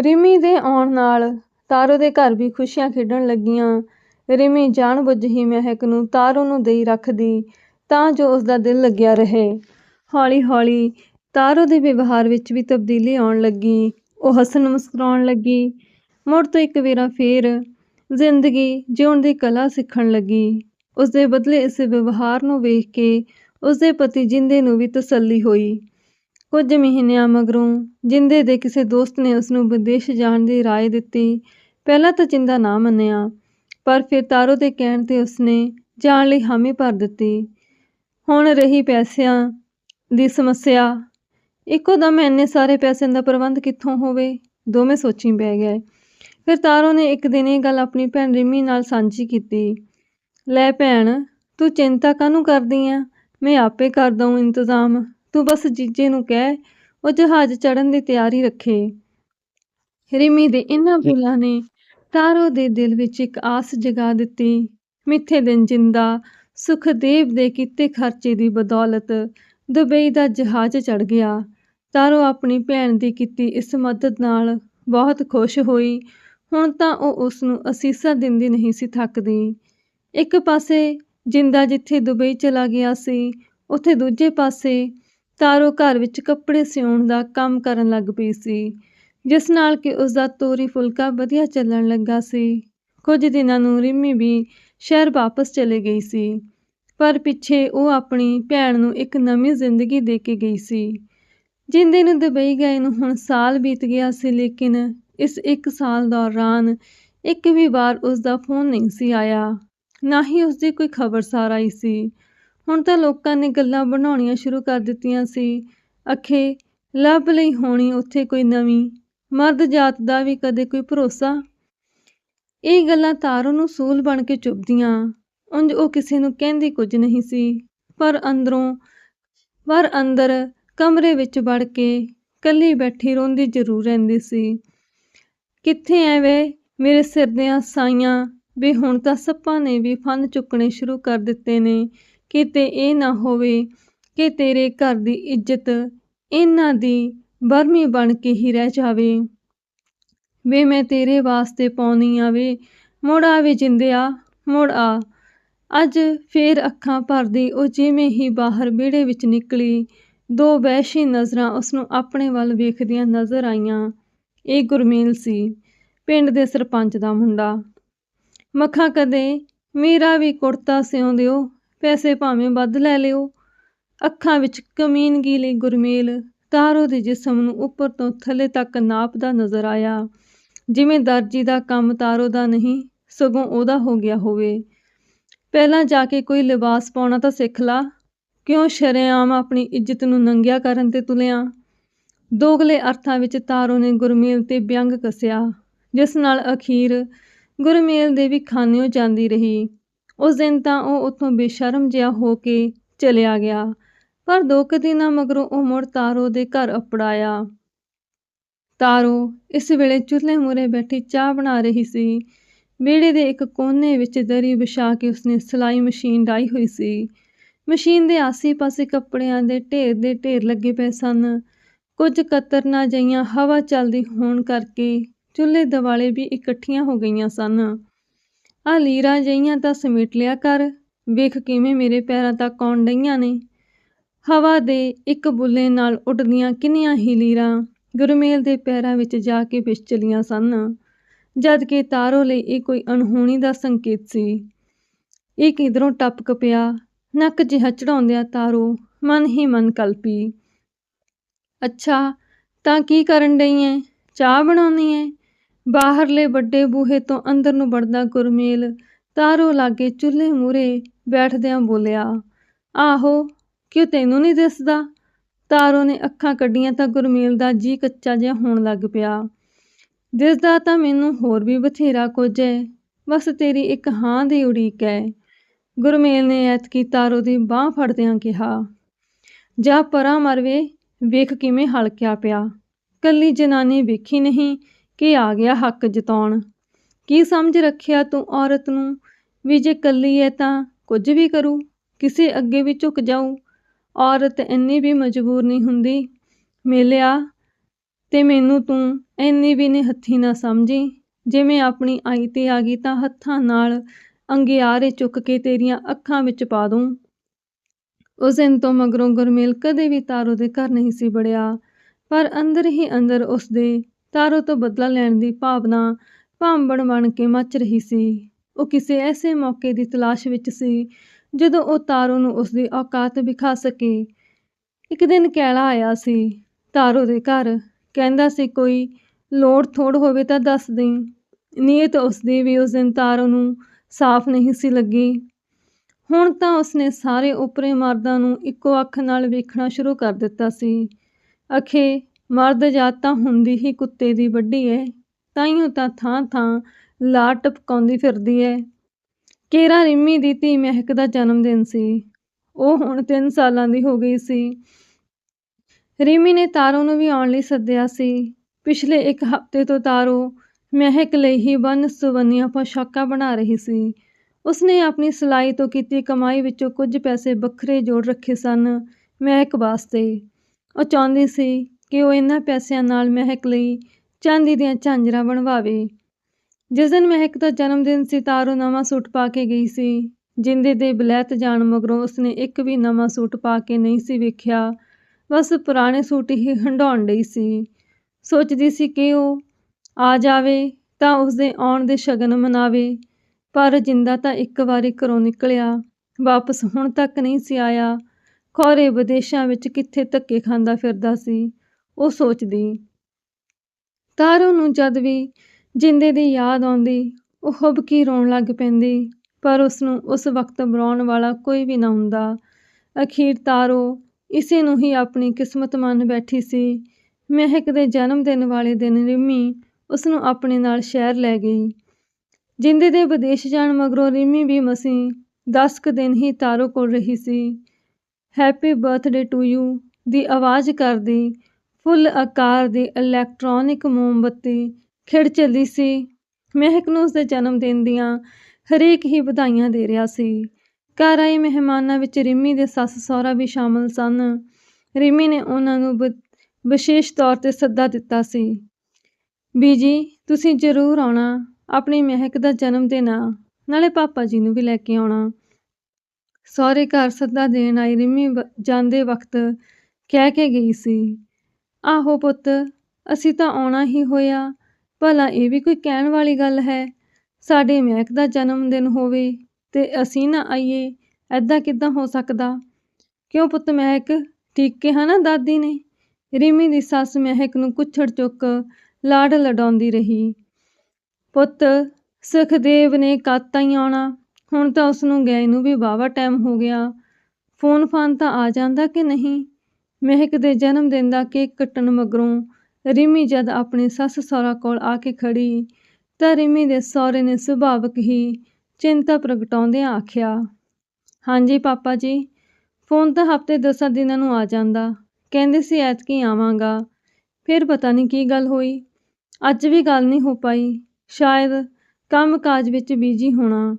ਰਿਮੀ ਦੇ ਆਉਣ ਨਾਲ ਤਾਰੋ ਦੇ ਘਰ ਵੀ ਖੁਸ਼ੀਆਂ ਖੇਡਣ ਲੱਗੀਆਂ। ਰਿਮੀ ਜਾਣ-ਬੁੱਝ ਹੀ ਮਹਿਕ ਨੂੰ ਤਾਰੋ ਨੂੰ ਦੇਈ ਰੱਖਦੀ, ਤਾਂ ਜੋ ਉਸਦਾ ਦਿਲ ਲੱਗਿਆ ਰਹੇ। ਹੌਲੀ-ਹੌਲੀ ਤਾਰੋ ਦੇ ਵਿਵਹਾਰ ਵਿੱਚ ਵੀ ਤਬਦੀਲੀ ਆਉਣ ਲੱਗੀ। ਉਹ ਹੱਸਣ ਮੁਸਕਰਾਉਣ ਲੱਗੀ। ਮੁੜ ਤੋਂ ਇੱਕ ਵੇਰਾ ਫੇਰ ਜ਼ਿੰਦਗੀ ਜਿਉਣ ਦੀ ਕਲਾ ਸਿੱਖਣ ਲੱਗੀ। ਉਸਦੇ ਬਦਲੇ ਇਸ ਵਿਵਹਾਰ ਨੂੰ ਵੇਖ ਕੇ ਉਸਦੇ ਪਤੀ ਜਿੰਦੇ ਨੂੰ ਵੀ ਤਸੱਲੀ ਹੋਈ। ਕੁਝ ਮਹੀਨਿਆਂ ਮਗਰੋਂ ਜਿੰਦੇ ਦੇ ਕਿਸੇ ਦੋਸਤ ਨੇ ਉਸਨੂੰ ਵਿਦੇਸ਼ ਜਾਣ ਦੀ ਰਾਏ ਦਿੱਤੀ। ਪਹਿਲਾਂ ਤਾਂ ਜਿੰਦਾ ਨਾ ਮੰਨਿਆ, ਪਰ ਫਿਰ ਤਾਰੋ ਦੇ ਕਹਿਣ ਤੇ ਉਸਨੇ ਜਾਣ ਲਈ ਹਾਮੀ ਭਰ ਦਿੱਤੀ। ਹੁਣ ਰਹੀ ਪੈਸਿਆਂ ਦੀ ਸਮੱਸਿਆ, ਇੱਕੋ ਦਮ ਇੰਨੇ ਸਾਰੇ ਪੈਸਿਆਂ ਦਾ ਪ੍ਰਬੰਧ ਕਿੱਥੋਂ ਹੋਵੇ? ਦੋਵੇਂ ਸੋਚੀ ਪੈ ਗਏ। ਫਿਰ ਤਾਰੋ ਨੇ ਇੱਕ ਦਿਨ ਇਹ ਗੱਲ ਆਪਣੀ ਭੈਣ ਰਿਮੀ ਨਾਲ ਸਾਂਝੀ ਕੀਤੀ। ਲੈ ਭੈਣ, ਤੂੰ ਚਿੰਤਾ ਕਾਹਨੂੰ ਕਰਦੀ ਆ ਮੈਂ ਆਪੇ ਕਰ ਦਊਂ ਇੰਤਜ਼ਾਮ। ਤੂੰ ਬਸ ਜੀਜੇ ਨੂੰ ਕਹਿ ਉਹ ਜਹਾਜ਼ ਚੜਨ ਦੀ ਤਿਆਰੀ ਰੱਖੇ। ਰਿਮੀ ਦੇ ਇਹਨਾਂ ਬੋਲਾਂ ਨੇ ਤਾਰੋ ਦੇ ਦਿਲ ਵਿੱਚ ਇੱਕ ਆਸ ਜਗਾ ਦਿੱਤੀ। ਮਿੱਥੇ ਦਿਨ ਜਿੰਦਾ ਸੁਖਦੇਵ ਦੇ ਕੀਤੇ ਖਰਚੇ ਦੀ ਬਦੌਲਤ ਦੁਬਈ ਦਾ ਜਹਾਜ਼ ਚੜ ਗਿਆ। ਤਾਰੋ ਆਪਣੀ ਭੈਣ ਦੀ ਕੀਤੀ ਇਸ ਮਦਦ ਨਾਲ ਬਹੁਤ ਖੁਸ਼ ਹੋਈ। ਹੁਣ ਤਾਂ ਉਹ ਉਸ ਨੂੰ ਅਸੀਸਾਂ ਦਿੰਦੀ ਨਹੀਂ ਸੀ ਥੱਕਦੀ। ਇੱਕ ਪਾਸੇ ਜਿੰਦਾ ਜਿੱਥੇ ਦੁਬਈ ਚਲਾ ਗਿਆ ਸੀ ਉੱਥੇ ਦੂਜੇ ਪਾਸੇ ਤਾਰੋ ਘਰ ਵਿੱਚ ਕੱਪੜੇ ਸਿਉਣ ਦਾ ਕੰਮ ਕਰਨ ਲੱਗ ਪਈ ਸੀ, ਜਿਸ ਨਾਲ ਕਿ ਉਸ ਦਾ ਤੋਰੀ ਫੁਲਕਾ ਵਧੀਆ ਚੱਲਣ ਲੱਗਾ ਸੀ। ਕੁਝ ਦਿਨਾਂ ਨੂੰ ਰਿਮੀ ਵੀ ਸ਼ਹਿਰ ਵਾਪਸ ਚਲੇ ਗਈ ਸੀ, ਪਰ ਪਿੱਛੇ ਉਹ ਆਪਣੀ ਭੈਣ ਨੂੰ ਇੱਕ ਨਵੀਂ ਜ਼ਿੰਦਗੀ ਦੇ ਕੇ ਗਈ ਸੀ। ਜਿੰਦੇ ਨੂੰ ਦੁਬਈ ਗਏ ਨੂੰ ਹੁਣ ਸਾਲ ਬੀਤ ਗਿਆ ਸੀ, ਲੇਕਿਨ ਇਸ ਇੱਕ ਸਾਲ ਦੌਰਾਨ ਇੱਕ ਵੀ ਵਾਰ ਉਸ ਦਾ ਫੋਨ ਨਹੀਂ ਸੀ ਆਇਆ। ਨਾ ਹੀ ਉਸ ਦੀ ਕੋਈ ਖਬਰਸਾਰ ਆਈ ਸੀ ਹੁਣ ਤਾਂ ਲੋਕਾਂ ਨੇ ਗੱਲਾਂ ਬਣਾਉਣੀਆਂ ਸ਼ੁਰੂ ਕਰ ਦਿੱਤੀਆਂ ਸੀ। ਅਖੇ ਲੱਭ ਲਈ ਹੋਣੀ ਉੱਥੇ ਕੋਈ ਨਵੀਂ, ਮਰਦ ਜਾਤ ਦਾ ਵੀ ਕਦੇ ਕੋਈ ਭਰੋਸਾ। ਇਹ ਗੱਲਾਂ ਤਾਰੋ ਨੂੰ ਸੂਲ ਬਣ ਕੇ ਚੁੱਭਦੀਆਂ। ਉਂਝ ਉਹ ਕਿਸੇ ਨੂੰ ਕਹਿੰਦੀ ਕੁਝ ਨਹੀਂ ਸੀ। ਪਰ ਅੰਦਰੋਂ, ਪਰ ਅੰਦਰ ਕਮਰੇ ਵਿੱਚ ਵੜ ਕੇ ਕੱਲੀ ਬੈਠੀ ਰੋਂਦੀ ਜ਼ਰੂਰ ਰਹਿੰਦੀ ਸੀ। ਕਿੱਥੇ ਐ ਮੇਰੇ ਸਿਰ ਦੀਆਂ ਸਾਈਆਂ ਵੀ ਹੁਣ ਤਾਂ ਸੱਪਾਂ ਨੇ ਵੀ ਫਨ ਚੁੱਕਣੇ ਸ਼ੁਰੂ ਕਰ ਦਿੱਤੇ ਨੇ। ਕਿਤੇ ਇਹ ਨਾ ਹੋਵੇ ਕਿ ਤੇਰੇ ਘਰ ਦੀ ਇੱਜ਼ਤ ਇਹਨਾਂ ਦੀ ਬਰਮੀ ਬਣ ਕੇ ਹੀ ਰਹਿ ਜਾਵੇ। ਵੇ ਮੈਂ ਤੇਰੇ ਵਾਸਤੇ ਪਾਉਣੀ ਆ ਵੇ, ਮੁੜ ਆ ਵੇ ਜਿੰਦਿਆ, ਮੁੜ ਆ। ਅੱਜ ਫੇਰ ਅੱਖਾਂ ਭਰਦੀ ਉਹ ਜਿਵੇਂ ਹੀ ਬਾਹਰ ਵਿਹੜੇ ਵਿੱਚ ਨਿਕਲੀ, ਦੋ ਵਹਿਸ਼ੀ ਨਜ਼ਰਾਂ ਉਸ ਨੂੰ ਆਪਣੇ ਵੱਲ ਵੇਖਦੀਆਂ ਨਜ਼ਰ ਆਈਆਂ। ਇਹ ਗੁਰਮੇਲ ਸੀ, ਪਿੰਡ ਦੇ ਸਰਪੰਚ ਦਾ ਮੁੰਡਾ। ਮੱਖਾਂ ਕਦੇ, ਮੇਰਾ ਵੀ ਕੁੜਤਾ ਸਿਉਂ ਦਿਓ ਪੈਸੇ ਭਾਵੇਂ ਵੱਧ ਲੈ ਲਿਓ। ਅੱਖਾਂ ਵਿੱਚ ਕਮੀਨਗੀ ਲਈ ਗੁਰਮੇਲ, ਤਾਰੋ ਦੇ ਜਿਸਮ ਨੂੰ ਉੱਪਰ ਤੋਂ ਥੱਲੇ ਤੱਕ ਨਾਪਦਾ ਨਜ਼ਰ ਆਇਆ। ਜਿਵੇਂ ਦਰਜੀ ਦਾ ਕੰਮ ਤਾਰੋ ਦਾ ਨਹੀਂ, ਸਗੋਂ ਉਹਦਾ ਹੋ ਗਿਆ ਹੋਵੇ। ਪਹਿਲਾਂ ਜਾ ਕੇ ਕੋਈ ਲਿਬਾਸ ਪਾਉਣਾ ਤਾਂ ਸਿੱਖ ਲਾ। ਕਿਉਂ ਸ਼ਰੇਆਮ ਆਪਣੀ ਇੱਜ਼ਤ ਨੂੰ ਨੰਗਿਆ ਕਰਨ ਤੇ ਤੁਲਿਆ? ਦੋਗਲੇ ਅਰਥਾਂ ਵਿੱਚ ਤਾਰੋ ਨੇ ਗੁਰਮੇਲ ਤੇ ਵਿਅੰਗ ਕੱਸਿਆ, ਜਿਸ ਨਾਲ ਅਖੀਰ ਗੁਰਮੇਲ ਦੇ ਵੀ ਖਾਨਿਓ ਜਾਂਦੀ ਰਹੀ। ਉਸ ਦਿਨ ਤਾਂ ਉਹ ਉੱਥੋਂ ਬੇਸ਼ਰਮ ਜਿਹਾ ਹੋ ਕੇ ਚਲਿਆ ਗਿਆ, ਪਰ ਦੋ ਕੁ ਦਿਨਾਂ ਮਗਰੋਂ ਉਹ ਮੁੜ ਤਾਰੋ ਦੇ ਘਰ ਅਪੜਾਇਆ। ਤਾਰੋ ਇਸ ਵੇਲੇ ਚੁੱਲ੍ਹੇ ਮੂਰੇ ਬੈਠੀ ਚਾਹ ਬਣਾ ਰਹੀ ਸੀ। ਵਿਹੜੇ ਦੇ ਇੱਕ ਕੋਨੇ ਵਿੱਚ ਦਰੀ ਵਿਛਾ ਕੇ ਉਸਨੇ ਸਿਲਾਈ ਮਸ਼ੀਨ ਡਾਈ ਹੋਈ ਸੀ। ਮਸ਼ੀਨ ਦੇ ਆਸੇ-ਪਾਸੇ ਕੱਪੜਿਆਂ ਦੇ ਢੇਰ ਦੇ ਢੇਰ ਲੱਗੇ ਪਏ ਸਨ। ਕੁਝ ਕਤਰਨਾ ਜਈਆਂ ਹਵਾ ਚੱਲਦੀ ਹੋਣ ਕਰਕੇ ਚੁੱਲ੍ਹੇ ਦਿਵਾਲੇ ਵੀ ਇਕੱਠੀਆਂ ਹੋ ਗਈਆਂ ਸਨ। ਆ ਲੀਰਾਂ ਜਈਆਂ ਤਾਂ ਸਮੇਟ ਲਿਆ ਕਰ। ਵੇਖ ਕਿਵੇਂ ਮੇਰੇ ਪੈਰਾਂ ਤੱਕ ਆਉਣ ਡਈਆਂ ਨੇ। ਹਵਾ ਦੇ ਇੱਕ ਬੁੱਲੇ ਨਾਲ ਉੱਡਦੀਆਂ ਕਿੰਨੀਆਂ ਹੀ ਲੀਰਾਂ ਗੁਰਮੇਲ ਦੇ ਪੈਰਾਂ ਵਿੱਚ ਜਾ ਕੇ ਵਿਛ ਸਨ। ਜਦ ਕਿ ਤਾਰੋ ਲਈ ਇਹ ਕੋਈ ਅਣਹੋਣੀ ਦਾ ਸੰਕੇਤ ਸੀ। ਇਹ ਕਿਧਰੋਂ ਟਪਕ ਪਿਆ? ਨੱਕ ਜਿਹਾ ਚੜਾਉਂਦਿਆਂ ਤਾਰੋ ਮਨ ਹੀ ਮਨ ਕਲਪੀ। ਅੱਛਾ, ਤਾਂ ਕੀ ਕਰਨ ਡਈ ਐ? ਚਾਹ ਬਣਾਉਣੀ ਐ? ਬਾਹਰਲੇ ਵੱਡੇ ਬੂਹੇ ਤੋਂ ਅੰਦਰ ਨੂੰ ਵੜਦਾ ਗੁਰਮੇਲ। ਤਾਰੋ ਲਾਗੇ ਚੁੱਲ੍ਹੇ ਮੂਰੇ ਬੈਠਦਿਆਂ ਬੋਲਿਆ, ਆਹੋ, ਕਿਉਂ ਤੈਨੂੰ ਨਹੀਂ ਦਿਸਦਾ? ਤਾਰੋ ਨੇ ਅੱਖਾਂ ਕੱਢੀਆਂ ਤਾਂ ਗੁਰਮੇਲ ਦਾ ਜੀ ਕੱਚਾ ਜਿਹਾ ਹੋਣ ਲੱਗ ਪਿਆ। ਦਿਸਦਾ ਤਾਂ ਮੈਨੂੰ ਹੋਰ ਵੀ ਬਥੇਰਾ ਕੁਝ ਹੈ ਬਸ ਤੇਰੀ ਇੱਕ ਹਾਂ ਦੀ ਉਡੀਕ ਹੈ ਗੁਰਮੇਲ ਨੇ ਐਤਕੀ ਤਾਰੋ ਦੀ ਬਾਹ ਫੜਦਿਆਂ ਕਿਹਾ, ਜਾ ਪਰਾਂ ਮਰਵੇ ਵੇਖ ਕਿਵੇਂ ਹਲਕਿਆ ਪਿਆ। ਕੱਲੀ ਜਨਾਨੀ ਵੇਖੀ ਨਹੀਂ ਕਿ ਆ ਗਿਆ ਹੱਕ ਜਤਾਉਣ। ਕੀ ਸਮਝ ਰੱਖਿਆ ਤੂੰ ਔਰਤ ਨੂੰ? ਵੀ ਜੇ ਕੱਲੀ ਐ ਤਾਂ ਕੁਝ ਵੀ ਕਰੂ? ਕਿਸੇ ਅੱਗੇ ਵੀ ਝੁਕ ਜਾਊ? ਔਰਤ ਇੰਨੀ ਵੀ ਮਜਬੂਰ ਨਹੀਂ ਹੁੰਦੀ। ਮਿਲਿਆ, ਤੇ ਮੈਨੂੰ ਤੂੰ ਇੰਨੀ ਵੀ ਨਹੀਂ ਹੱਥੀ ਨਾ ਸਮਝੀ। ਜਿਵੇਂ ਆਪਣੀ ਆਈ ਤੇ ਆ ਗਈ ਤਾਂ ਹੱਥਾਂ ਨਾਲ ਅੰਗਿਆਰੇ ਚੁੱਕ ਕੇ ਤੇਰੀਆਂ ਅੱਖਾਂ ਵਿੱਚ ਪਾ ਦੂੰ। ਉਸ ਦਿਨ ਤੋਂ ਮਗਰੋਂ ਗੁਰਮੇਲ ਕਦੇ ਵੀ ਤਾਰੋ ਦੇ ਘਰ ਨਹੀਂ ਸੀ ਬੜਿਆ ਪਰ ਅੰਦਰ ਹੀ ਅੰਦਰ ਉਸਦੇ ਤਾਰੋ ਤੋਂ ਬਦਲਾ ਲੈਣ ਦੀ ਭਾਵਨਾ ਭਾਂਬੜ ਬਣ ਕੇ ਮੱਚ ਰਹੀ ਸੀ। ਉਹ ਕਿਸੇ ਐਸੇ ਮੌਕੇ ਦੀ ਤਲਾਸ਼ ਵਿੱਚ ਸੀ ਜਦੋਂ ਉਹ ਤਾਰੋ ਨੂੰ ਉਸਦੀ ਔਕਾਤ ਵਿਖਾ ਸਕੇ। ਇੱਕ ਦਿਨ ਕੈਲਾ ਆਇਆ ਸੀ। ਤਾਰੋ ਦੇ ਘਰ ਕਹਿੰਦਾ ਸੀ, ਕੋਈ ਲੋੜ ਥੋੜ ਹੋਵੇ ਤਾਂ ਦੱਸ ਦੇਈਂ ਨੀਅਤ ਉਸਦੀ ਵੀ ਉਸ ਦਿਨ ਤਾਰੋ ਨੂੰ ਸਾਫ਼ ਨਹੀਂ ਸੀ ਲੱਗੀ। ਹੁਣ ਤਾਂ ਉਸਨੇ ਸਾਰੇ ਉਪਰੇ ਮਰਦਾਂ ਨੂੰ ਇੱਕੋ ਅੱਖ ਨਾਲ ਵੇਖਣਾ ਸ਼ੁਰੂ ਕਰ ਦਿੱਤਾ ਸੀ। ਅਖੇ ਮਰਦ ਜਾਤ ਤਾਂ ਹੁੰਦੀ ਹੀ ਕੁੱਤੇ ਦੀ ਵੱਡੀ ਹੈ ਤਾਈਓ ਤਾਂ ਥਾਂ ਥਾਂ ਲਾ ਟਪਕਾਉਂਦੀ ਫਿਰਦੀ ਹੈ ਕੇਰਾ ਰਿੰਮੀ ਦੀ ਧੀ ਮਹਿਕ ਦਾ ਜਨਮ ਦਿਨ ਸੀ। ਉਹ ਹੁਣ 3 ਸਾਲਾਂ ਦੀ ਹੋ ਗਈ ਸੀ। ਰਿਮੀ ਨੇ ਤਾਰੋ ਨੂੰ ਵੀ ਆਉਣ ਲਈ ਸੱਦਿਆ ਸੀ। ਪਿਛਲੇ ਇੱਕ ਹਫ਼ਤੇ ਤੋਂ ਤਾਰੋ ਮਹਿਕ ਲਈ ਹੀ ਵੰਨ ਸੁਵੰਨੀਆਂ ਪੋਸ਼ਾਕਾਂ ਬਣਾ ਰਹੀ ਸੀ। ਉਸਨੇ ਆਪਣੀ ਸਿਲਾਈ ਤੋਂ ਕੀਤੀ ਕਮਾਈ ਵਿੱਚੋਂ ਕੁਝ ਪੈਸੇ ਵੱਖਰੇ ਜੋੜ ਰੱਖੇ ਸਨ ਮਹਿਕ ਵਾਸਤੇ। ਉਹ ਚਾਹੁੰਦੀ ਸੀ ਕਿ ਉਹ ਇਹਨਾਂ ਪੈਸਿਆਂ ਨਾਲ ਮਹਿਕ ਲਈ ਚਾਂਦੀ ਦੀਆਂ ਝਾਂਜਰਾਂ ਬਣਵਾਵੇ। ਜਿਸ ਦਿਨ ਮਹਿਕ ਦਾ ਜਨਮ ਦਿਨ ਸੀ ਤਾਰੋ ਨਵਾਂ ਸੂਟ ਪਾ ਕੇ ਗਈ ਸੀ। ਜਿੰਦੇ ਦੇ ਬਲੈਤ ਜਾਣ ਮਗਰੋਂ ਉਸਨੇ ਇੱਕ ਵੀ ਨਵਾਂ ਸੂਟ ਪਾ ਕੇ ਨਹੀਂ ਸੀ ਵੇਖਿਆ। ਬਸ ਪੁਰਾਣੇ ਸੂਟ ਹੀ ਹੰਡਾਉਣ ਡਈ ਸੀ। ਸੋਚਦੀ ਸੀ ਕਿ ਉਹ ਆ ਜਾਵੇ ਤਾਂ ਉਸਦੇ ਆਉਣ ਦੇ ਸ਼ਗਨ ਮਨਾਵੇ। ਪਰ ਜਿੰਦਾ ਤਾਂ ਇੱਕ ਵਾਰੀ ਘਰੋਂ ਨਿਕਲਿਆ। ਵਾਪਸ ਹੁਣ ਤੱਕ ਨਹੀਂ ਸੀ ਆਇਆ। ਖੋਰੇ ਵਿਦੇਸ਼ਾਂ ਵਿੱਚ ਕਿੱਥੇ ਧੱਕੇ ਖਾਂਦਾ ਫਿਰਦਾ ਸੀ। ਉਹ ਸੋਚਦੀ। ਤਾਰੋ ਨੂੰ ਜਦ ਵੀ ਜਿੰਦੇ ਦੀ ਯਾਦ ਆਉਂਦੀ, ਉਹ ਹੁਬਕੀ ਰੋਣ ਲੱਗ ਪੈਂਦੀ, ਪਰ ਉਸਨੂੰ ਉਸ ਵਕਤ ਬੁਲਾਉਣ ਵਾਲਾ ਕੋਈ ਵੀ ਨਾ ਹੁੰਦਾ। ਅਖੀਰ ਤਾਰੋ ਇਸੇ ਨੂੰ ਹੀ ਆਪਣੀ ਕਿਸਮਤ ਮੰਨ ਬੈਠੀ ਸੀ। ਮਹਿਕ ਦੇ ਜਨਮ ਦਿਨ ਵਾਲੇ ਦਿਨ ਰਿੰਮੀ ਉਸਨੂੰ ਆਪਣੇ ਨਾਲ ਸ਼ਹਿਰ ਲੈ ਗਈ। ਜਿੰਦੇ ਦੇ ਵਿਦੇਸ਼ ਜਾਣ ਮਗਰੋਂ ਰਿੰਮੀ ਵੀ ਮਸੀਂ ਦਸ ਕੁ ਦਿਨ ਹੀ ਤਾਰੋ ਕੋਲ ਰਹੀ ਸੀ। ਹੈਪੀ ਬਰਥਡੇ ਟੂ ਯੂ ਦੀ ਆਵਾਜ਼ ਕਰਦੀ ਫੁੱਲ ਆਕਾਰ ਦੀ ਇਲੈਕਟ੍ਰੋਨਿਕ ਮੋਮਬੱਤੀ ਖਿੜ ਚੱਲੀ ਸੀ। ਮਹਿਕ ਨੂੰ ਉਸਦੇ ਜਨਮ ਦਿਨ ਦੀਆਂ ਹਰੇਕ ਹੀ ਵਧਾਈਆਂ ਦੇ ਰਿਹਾ ਸੀ। ਘਰ ਆਏ ਮਹਿਮਾਨਾਂ ਵਿੱਚ ਰਿੰਮੀ ਦੇ ਸੱਸ ਸਹੁਰਾ ਵੀ ਸ਼ਾਮਲ ਸਨ। ਰਿਮੀ ਨੇ ਉਹਨਾਂ ਨੂੰ ਵਿਸ਼ੇਸ਼ ਤੌਰ ਤੇ ਸੱਦਾ ਦਿੱਤਾ ਸੀ। ਬੀਜੀ, ਤੁਸੀਂ ਜ਼ਰੂਰ ਆਉਣਾ। ਆਪਣੀ ਮਹਿਕ ਦਾ ਜਨਮ ਦਿਨ ਆ। ਨਾਲੇ ਪਾਪਾ ਜੀ ਨੂੰ ਵੀ ਲੈ ਕੇ ਆਉਣਾ। ਸਹੁਰੇ ਘਰ ਸੱਦਾ ਦੇਣ ਆਈ ਰਿੰਮੀ ਜਾਂਦੇ ਵਕਤ ਕਹਿ ਕੇ ਗਈ ਸੀ। ਆਹੋ ਪੁੱਤ, ਅਸੀਂ ਤਾਂ ਆਉਣਾ ਹੀ ਹੋਇਆ। ਭਲਾ ਇਹ ਵੀ ਕੋਈ ਕਹਿਣ ਵਾਲੀ ਗੱਲ ਹੈ? ਸਾਡੇ ਮਹਿਕ ਦਾ ਜਨਮ ਦਿਨ ਹੋਵੇ ਤੇ ਅਸੀਂ ਨਾ ਆਈਏ ਐਦਾਂ ਕਿੱਦਾਂ ਹੋ ਸਕਦਾ? ਕਿਉਂ ਪੁੱਤ ਮਹਿਕ? ਠੀਕ ਕਿਹਾ ਨਾ ਦਾਦੀ ਨੇ? ਰਿਮੀ ਦੀ ਸੱਸ ਮਹਿਕ ਨੂੰ ਕੁੱਛੜ ਚੁੱਕ ਲਾੜ ਲਡਾਉਂਦੀ ਰਹੀ। ਪੁੱਤ, ਸੁਖਦੇਵ ਨੇ ਕਾਤਾ ਹੀ ਆਉਣਾ। ਹੁਣ ਤਾਂ ਉਸ ਨੂੰ ਗਏ ਨੂੰ ਵੀ ਵਾਵਾ ਟਾਈਮ ਹੋ ਗਿਆ। ਫੋਨ ਫਾਨ ਤਾਂ ਆ ਜਾਂਦਾ ਕਿ ਨਹੀਂ? ਮਹਿਕ ਦੇ ਜਨਮ ਦਿਨ ਦਾ ਕੇਕ ਕੱਟਣ ਮਗਰੋਂ ਰਿਮੀ ਜਦ ਆਪਣੇ ਸੱਸ ਸਹੁਰਾ ਕੋਲ ਆ ਕੇ ਖੜੀ, ਤਾਂ ਰਿਮੀ ਦੇ ਸਹੁਰੇ ਨੇ ਸੁਭਾਵਕ ਹੀ ਚਿੰਤਾ ਪ੍ਰਗਟਾਉਂਦਿਆਂ ਆਖਿਆ, ਹਾਂਜੀ ਪਾਪਾ ਜੀ, ਫੋਨ ਤਾਂ ਹਫ਼ਤੇ ਦਸਾਂ ਦਿਨਾਂ ਨੂੰ ਆ ਜਾਂਦਾ, ਕਹਿੰਦੇ ਸੀ ਐਤਕੀ ਆਵਾਂਗਾ, ਫਿਰ ਪਤਾ ਨਹੀਂ ਕੀ ਗੱਲ ਹੋਈ, ਅੱਜ ਵੀ ਗੱਲ ਨਹੀਂ ਹੋ ਪਾਈ, ਸ਼ਾਇਦ ਕੰਮ ਕਾਜ ਵਿੱਚ ਬਿਜ਼ੀ ਹੋਣਾ।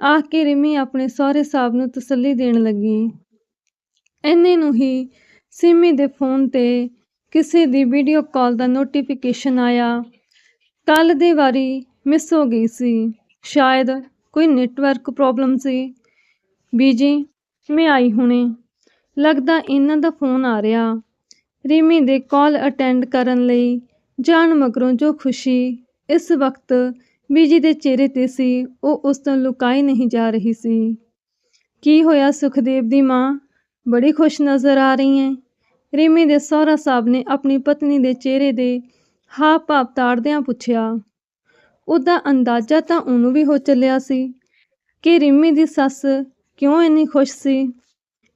ਆਖ ਕੇ ਰਿਮੀ ਆਪਣੇ ਸਹੁਰੇ ਸਾਹਿਬ ਨੂੰ ਤਸੱਲੀ ਦੇਣ ਲੱਗੀ। ਐਨੇ ਨੂੰ ਹੀ ਸਿਮੀ ਦੇ ਫੋਨ ਤੇ ਕਿਸੇ ਦੀ ਵੀਡੀਓ ਕਾਲ ਦਾ ਨੋਟੀਫਿਕੇਸ਼ਨ ਆਇਆ। ਕੱਲ ਦੀ ਵਾਰੀ ਮਿਸ ਹੋ ਗਈ ਸੀ। ਸ਼ਾਇਦ ਕੋਈ ਨੈਟਵਰਕ ਪ੍ਰੋਬਲਮ ਸੀ। ਬੀਜੀ, ਮੈਂ ਆਈ ਹੁਣੇ। ਲੱਗਦਾ ਇਹਨਾਂ ਦਾ ਫੋਨ ਆ ਰਿਹਾ। ਰਿਮੀ ਦੇ ਕਾਲ ਅਟੈਂਡ ਕਰਨ ਲਈ ਜਾਣ ਮਗਰੋਂ ਜੋ ਖੁਸ਼ੀ ਇਸ ਵਕਤ ਬੀਜੀ ਦੇ ਚਿਹਰੇ ਤੇ ਸੀ, ਉਹ ਉਸ ਤੋਂ ਲੁਕਾਈ ਨਹੀਂ ਜਾ ਰਹੀ ਸੀ। ਕੀ ਹੋਇਆ ਸੁਖਦੇਵ ਦੀ ਮਾਂ? ਬੜੀ ਖੁਸ਼ ਨਜ਼ਰ ਆ ਰਹੀ ਹੈ ਰਿਮੀ ਦੇ ਸਹੁਰਾ ਸਾਹਿਬ ਨੇ ਆਪਣੀ ਪਤਨੀ ਦੇ ਚਿਹਰੇ ਦੇ ਹਾਵ ਭਾਵ ਤਾੜਦਿਆਂ ਪੁੱਛਿਆ, ਉਹਦਾ ਅੰਦਾਜ਼ਾ ਤਾਂ ਉਹਨੂੰ ਵੀ ਹੋ ਚੱਲਿਆ ਸੀ ਕਿ ਰਿਮੀ ਦੀ ਸੱਸ ਕਿਉਂ ਇੰਨੀ ਖੁਸ਼ ਸੀ?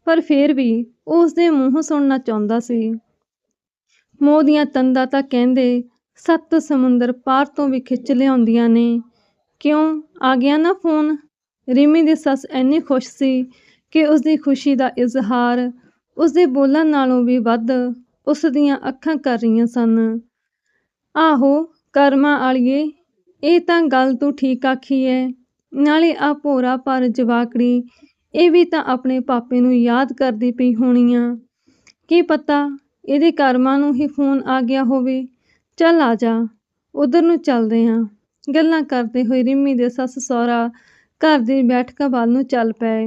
ਪਰ ਫਿਰ ਵੀ ਉਹ ਉਸਦੇ ਮੂੰਹੋਂ ਸੁਣਨਾ ਚਾਹੁੰਦਾ ਸੀ। ਮੋਹ ਦੀਆਂ ਤੰਦਾਂ ਤਾਂ ਕਹਿੰਦੇ ਸੱਤ ਸਮੁੰਦਰ ਪਾਰ ਤੋਂ ਵੀ ਖਿੱਚ ਲਿਆਉਂਦੀਆਂ ਨੇ। ਕਿਉਂ? ਆ ਗਿਆ ਨਾ ਫੋਨ। ਰਿਮੀ ਦੀ ਸੱਸ ਇੰਨੀ ਖੁਸ਼ ਸੀ ਕਿ ਉਸਦੀ ਖੁਸ਼ੀ ਦਾ ਇਜ਼ਹਾਰ ਉਸਦੇ ਬੋਲਣ ਨਾਲੋਂ ਵੀ ਵੱਧ ਉਸ ਦੀਆਂ ਅੱਖਾਂ ਕਰ ਰਹੀਆਂ ਸਨ। ਆਹੋ, ਕਰਮਾਂ ਆਲੀਏ ਇਹ ਤਾਂ ਗੱਲ ਤੂੰ ਠੀਕ ਆਖੀ ਐ ਨਾਲੇ ਆਹ ਭੋਰਾ ਭਰ ਜਵਾਕੜੀ, ਇਹ ਵੀ ਤਾਂ ਆਪਣੇ ਪਾਪੇ ਨੂੰ ਯਾਦ ਕਰਦੀ ਪਈ ਹੋਣੀ ਆ ਕੀ ਪਤਾ, ਇਹਦੇ ਕਰਮਾਂ ਨੂੰ ਹੀ ਫੋਨ ਆ ਗਿਆ ਹੋਵੇ। ਚੱਲ ਆ ਜਾ, ਉਧਰ ਨੂੰ ਚੱਲਦੇ ਆਂ। ਗੱਲਾਂ ਕਰਦੇ ਹੋਏ ਰਿੰਮੀ ਦੇ ਸੱਸ ਸਹੁਰਾ ਘਰ ਦੀ ਬੈਠਕਾਂ ਵੱਲ ਨੂੰ ਚੱਲ ਪਏ।